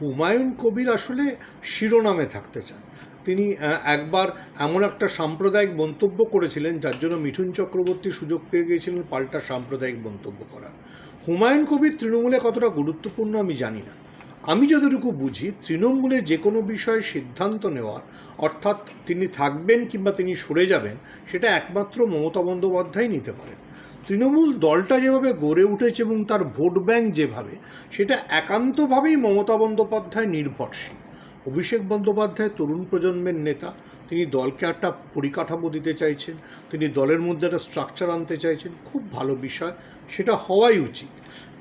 হুমায়ুন কবির আসলে শিরোনামে থাকতে চান। তিনি একবার এমন একটা সাম্প্রদায়িক মন্তব্য করেছিলেন, যার জন্য মিঠুন চক্রবর্তী সুযোগ পেয়ে গিয়েছিলেন পাল্টা সাম্প্রদায়িক মন্তব্য করার। হুমায়ুন কবির তৃণমূলে কতটা গুরুত্বপূর্ণ আমি জানি না। আমি যতটুকু বুঝি, তৃণমূলে যে কোনো বিষয়ে সিদ্ধান্ত নেওয়ার, অর্থাৎ তিনি থাকবেন কিংবা তিনি সরে যাবেন, সেটা একমাত্র মমতা বন্দ্যোপাধ্যায় নিতে পারেন। তৃণমূল দলটা যেভাবে গড়ে উঠেছে এবং তার ভোট ব্যাংক যেভাবে, সেটা একান্তভাবেই মমতা বন্দ্যোপাধ্যায় নির্ভরশীল। অভিষেক বন্দ্যোপাধ্যায় তরুণ প্রজন্মের নেতা, তিনি দলকে একটা পরিকাঠামো দিতে চাইছেন, তিনি দলের মধ্যে একটা স্ট্রাকচার আনতে চাইছেন, খুব ভালো বিষয়, সেটা হওয়াই উচিত।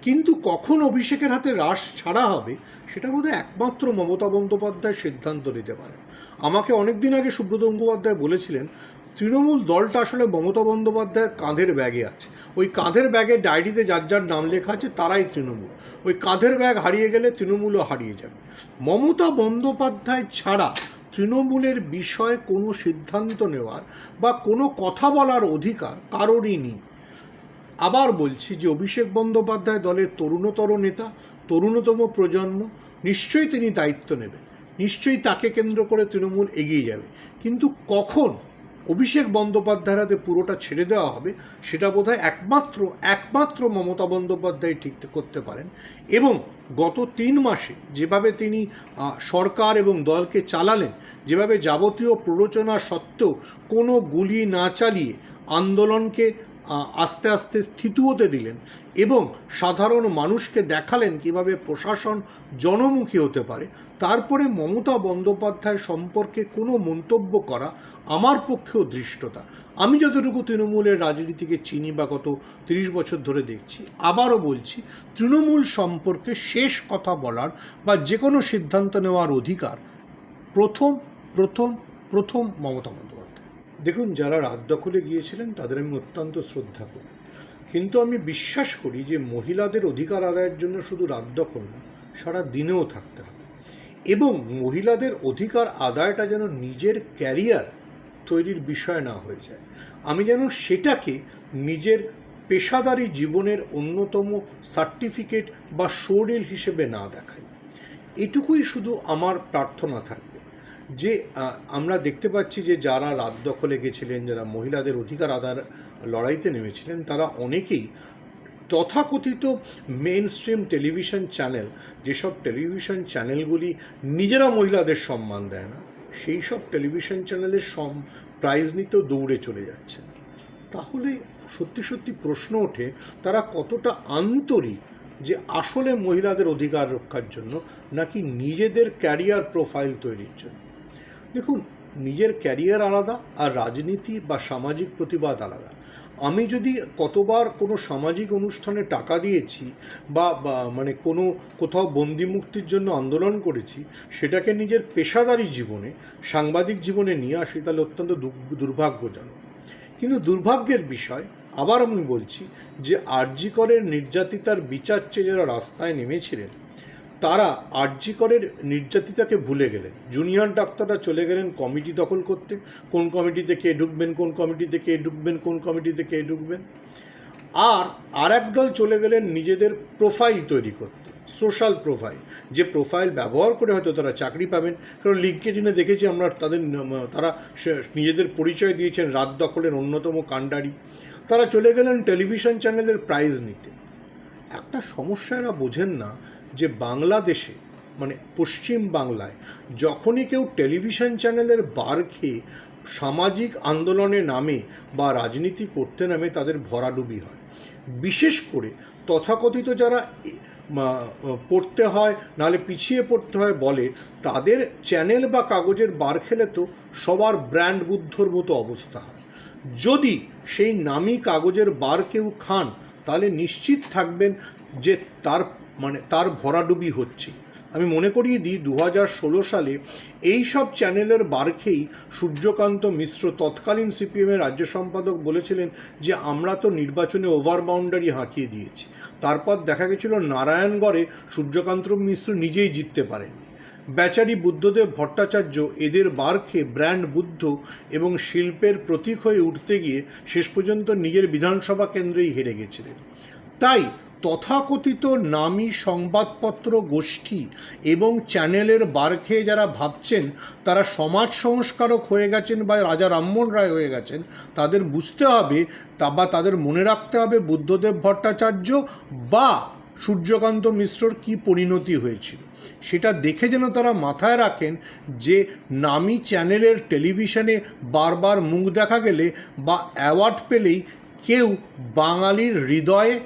কিন্তু কখন অভিষেকের হাতে রাস ছাড়া হবে, সেটা বোধহয় একমাত্র মমতা বন্দ্যোপাধ্যায় সিদ্ধান্ত নিতে পারেন। আমাকে অনেক দিন আগে সুব্রত গঙ্গোপাধ্যায় বলেছিলেন তৃণমূল দলটা আসলে মমতা বন্দ্যোপাধ্যায়ের কাঁধের ব্যাগে আছে। ওই কাঁধের ব্যাগে ডায়েরিতে যার যার নাম লেখা আছে তারাই তৃণমূল। ওই কাঁধের ব্যাগ হারিয়ে গেলে তৃণমূলও হারিয়ে যাবে। মমতা বন্দ্যোপাধ্যায় ছাড়া তৃণমূলের বিষয়ে কোনো সিদ্ধান্ত নেওয়ার বা কোনো কথা বলার অধিকার কারোরই নেই। আবার বলছি যে অভিষেক বন্দ্যোপাধ্যায় দলের তরুণতর নেতা, তরুণতম প্রজন্ম, নিশ্চয়ই তিনি দায়িত্ব নেবেন। নিশ্চয়ই তাকে কেন্দ্র করে তৃণমূল এগিয়ে যাবে। কিন্তু কখন অভিষেক বন্দ্যোপাধ্যায়রাতে পুরোটা ছেড়ে দেওয়া হবে, সেটা বোধহয় একমাত্র একমাত্র মমতা বন্দ্যোপাধ্যায় ঠিক করতে পারেন। এবং গত তিন মাসে যেভাবে তিনি সরকার এবং দলকে চালালেন, যেভাবে যাবতীয় প্ররোচনা সত্ত্বেও কোনো গুলি না চালিয়ে আন্দোলনকে আস্তে আস্তে স্থিত হতে দিলেন এবং সাধারণ মানুষকে দেখালেন কীভাবে প্রশাসন জনমুখী হতে পারে। তারপরে মমতা বন্দ্যোপাধ্যায় সম্পর্কে কোনো মন্তব্য করা আমার পক্ষেও দৃষ্টতা। আমি যতটুকু তৃণমূলের রাজনীতিকে চিনি বা গত তিরিশ বছর ধরে দেখছি, আবারও বলছি, তৃণমূল সম্পর্কে শেষ কথা বলার বা যে কোনো সিদ্ধান্ত নেওয়ার অধিকার প্রথম প্রথম প্রথম মমতা বন্দ্যোপাধ্যায়। দেখুন, যারা রাত দখলে গিয়েছিলেন, তাদের আমি অত্যন্ত শ্রদ্ধা করি। কিন্তু আমি বিশ্বাস করি যে, মহিলাদের অধিকার আদায়ের জন্য শুধু রাত দখল না, সারা দিনেও থাকতে হবে। এবং মহিলাদের অধিকার আদায়টা যেন নিজের ক্যারিয়ার তৈরির বিষয় না হয়ে যায়। আমি যেন সেটাকে নিজের পেশাদারি জীবনের অন্যতম সার্টিফিকেট বা শোরিল হিসেবে না দেখাই। এটুকুই শুধু আমার প্রার্থনা থাকবে। যে আমরা দেখতে পাচ্ছি যে, যারা রাত দখলে গেছিলেন, যারা মহিলাদের অধিকার আদার লড়াইতে নেমেছিলেন, তারা অনেকেই তথাকথিত মেন স্ট্রিম টেলিভিশন চ্যানেল যেসব টেলিভিশন চ্যানেলগুলি নিজেরা মহিলাদের সম্মান দেয় না, সেই সব টেলিভিশন চ্যানেলের সম প্রাইজ নিতেও দৌড়ে চলে যাচ্ছে। তাহলে সত্যি সত্যি প্রশ্ন ওঠে, তারা কতটা আন্তরিক যে, আসলে মহিলাদের অধিকার রক্ষার জন্য নাকি নিজেদের ক্যারিয়ার প্রোফাইল তৈরির জন্য? দেখুন, নিজের ক্যারিয়ার আলাদা আর রাজনীতি বা সামাজিক প্রতিবাদ আলাদা। আমি যদি কতবার কোনো সামাজিক অনুষ্ঠানে টাকা দিয়েছি বা মানে কোনো কোথাও বন্দি মুক্তির জন্য আন্দোলন করেছি, সেটাকে নিজের পেশাদারি জীবনে, সাংবাদিক জীবনে নিয়ে আসি, তাহলে অত্যন্ত দুর্ভাগ্যজনক। কিন্তু দুর্ভাগ্যের বিষয়, আবার আমি বলছি যে আরজিকরের নির্যাতিতার বিচার চেয়ে যারা রাস্তায় নেমেছিলেন তারা আরজিকরের নির্যাতিতাকে ভুলে গেলেন। জুনিয়র ডাক্তাররা চলে গেলেন কমিটি দখল করতে। কোন কমিটিতে কে ঢুকবেন, কোন কমিটিতে কে ঢুকবেন, কোন কমিটিতে কে ঢুকবেন। আর আর দল চলে গেলেন নিজেদের প্রোফাইল তৈরি করতে সোশ্যাল প্রোফাইল যে প্রোফাইল ব্যবহার করে হয়তো তারা চাকরি পাবেন। কারণ লিঙ্কেডিনে দেখেছি আমরা তাদের তারা নিজেদের পরিচয় দিয়েছেন, রাত দখলের অন্যতম কাণ্ডারি। তারা চলে গেলেন টেলিভিশন চ্যানেলের প্রাইজ নিতে। একটা সমস্যা এরা বোঝেন না যে বাংলাদেশে মানে পশ্চিম বাংলায়, যখনই কেউ টেলিভিশন চ্যানেলের বার খেয়ে সামাজিক আন্দোলনে নামে বা রাজনীতি করতে নামে তাদের ভরাডুবি হয়। বিশেষ করে তথাকথিত যারা পড়তে হয়, নাহলে পিছিয়ে পড়তে হয় বলে, তাদের চ্যানেল বা কাগজের বার খেলে তো সবার ব্র্যান্ড বুদ্ধর মতো অবস্থা হয়। যদি সেই নামি কাগজের বার কেউ খান তাহলে নিশ্চিত থাকবেন যে তার মানে তার ভরাডুবি হচ্ছে। আমি মনে করিয়ে দিই দু হাজার ষোলো সালে এই সব চ্যানেলের বার খেয়েই সূর্যকান্ত মিশ্র তৎকালীন সিপিএমের রাজ্য সম্পাদক বলেছিলেন যে, আমরা তো নির্বাচনে ওভার বাউন্ডারি হাঁকিয়ে দিয়েছি। তারপর দেখা গেছিল, নারায়ণগড়ে সূর্যকান্ত মিশ্র নিজেই জিততে পারেননি। বেচারি বুদ্ধদেব ভট্টাচার্য এদের বার খেয়ে ব্র্যান্ড বুদ্ধ এবং শিল্পের প্রতীক হয়ে উঠতে গিয়ে শেষ পর্যন্ত নিজের বিধানসভা কেন্দ্রেই হেরে গেছিলেন। তাই তথাকথিত নামী সংবাদপত্র গোষ্ঠী এবং চ্যানেলের বার খেয়ে যারা ভাবছেন তারা সমাজ সংস্কারক হয়ে গেছেন বা রাজা রামমোহন রায় হয়ে গেছেন, তাদের বুঝতে হবে তা বা তাদের মনে রাখতে হবে বুদ্ধদেব ভট্টাচার্য বা সূর্যকান্ত মিশ্রর কি পরিণতি হয়েছিল? সেটা দেখে যেন তারা মাথায় রাখেন যে নামি চ্যানেলের টেলিভিশনে বারবার মুখ দেখা গেলে বা অ্যাওয়ার্ড পেলেই কেউ বাঙালির হৃদয়ে,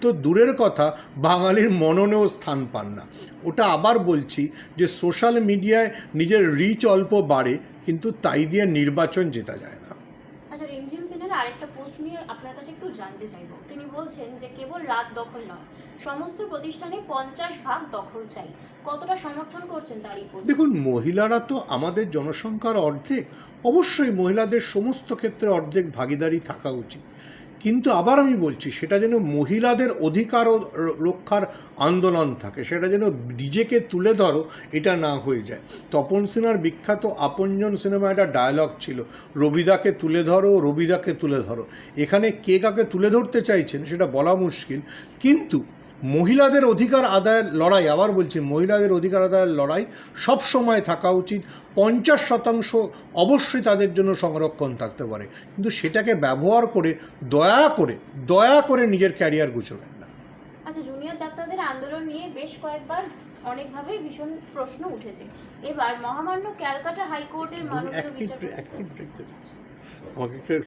তো দূরের কথা, বাঙালির মননেও স্থান পান না। ওটা আবার বলছি যে সোশ্যাল মিডিয়ায় নিজের রিচ অল্প বাড়ে, কিন্তু তাই দিয়ে নির্বাচন জেতা যায় না। আরেকটা পোস্ট নিয়ে আপনার কাছে একটু জানতে চাইব। তিনি বলছেন যে কেবল রাত দখল নয়, সমস্ত প্রতিষ্ঠানে পঞ্চাশ ভাগ দখল চাই। কতটা সমর্থন করছেন তার এই দেখুন, মহিলারা তো আমাদের জনসংখ্যার অর্ধেক। অবশ্যই মহিলাদের সমস্ত ক্ষেত্রে অর্ধেক ভাগিদারি থাকা উচিত। কিন্তু আবার আমি বলছি, সেটা যেন মহিলাদের অধিকার রক্ষার আন্দোলন থাকে, সেটা যেন নিজেকে তুলে ধরো, এটা না হয়ে যায়। তপন সিনহার বিখ্যাত আপনজন সিনেমা একটা ডায়লগ ছিল, রবিদাকে তুলে ধরো, রবিদাকে তুলে ধরো। এখানে কে কাকে তুলে ধরতে চাইছেন, সেটা বলা মুশকিল, কিন্তু মহিলাদের অধিকার আদায়ের লড়াই আবার বলছি মহিলাদের অধিকার আদায়ের লড়াই সব সময় থাকা উচিত। পঞ্চাশ শতাংশ অবশ্যই তাদের জন্য সংরক্ষণ থাকতে পারে। কিন্তু সেটাকে ব্যবহার করে দয়া করে দয়া করে নিজের ক্যারিয়ার গুছবেন না। আচ্ছা জুনিয়র ডাক্তারদের আন্দোলন নিয়ে বেশ কয়েকবার অনেকভাবেই ভীষণ প্রশ্ন উঠেছে। এবার মহামান্য ক্যালকাটা হাইকোর্টের break দেবেন। আমাকে একটু